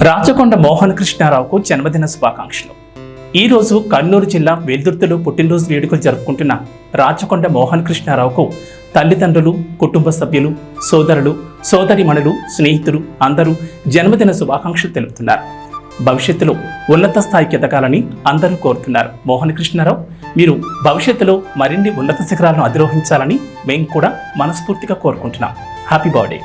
రాచకొండ మోహన్ కృష్ణారావుకు జన్మదిన శుభాకాంక్షలు. ఈ రోజు కర్నూలు జిల్లా వెల్దుర్తిలో పుట్టినరోజు వేడుకలు జరుపుకుంటున్న రాచకొండ మోహన్ కృష్ణారావుకు తల్లిదండ్రులు కుటుంబ సభ్యులు సోదరులు సోదరిమణులు స్నేహితులు అందరూ జన్మదిన శుభాకాంక్షలు తెలుపుతున్నారు. భవిష్యత్తులో ఉన్నత స్థాయికి ఎదగాలని అందరూ కోరుతున్నారు. మోహన్ కృష్ణారావు మీరు భవిష్యత్తులో మరిన్ని ఉన్నత శిఖరాలను అధిరోహించాలని మేము కూడా మనస్ఫూర్తిగా కోరుకుంటున్నాం. Happy birthday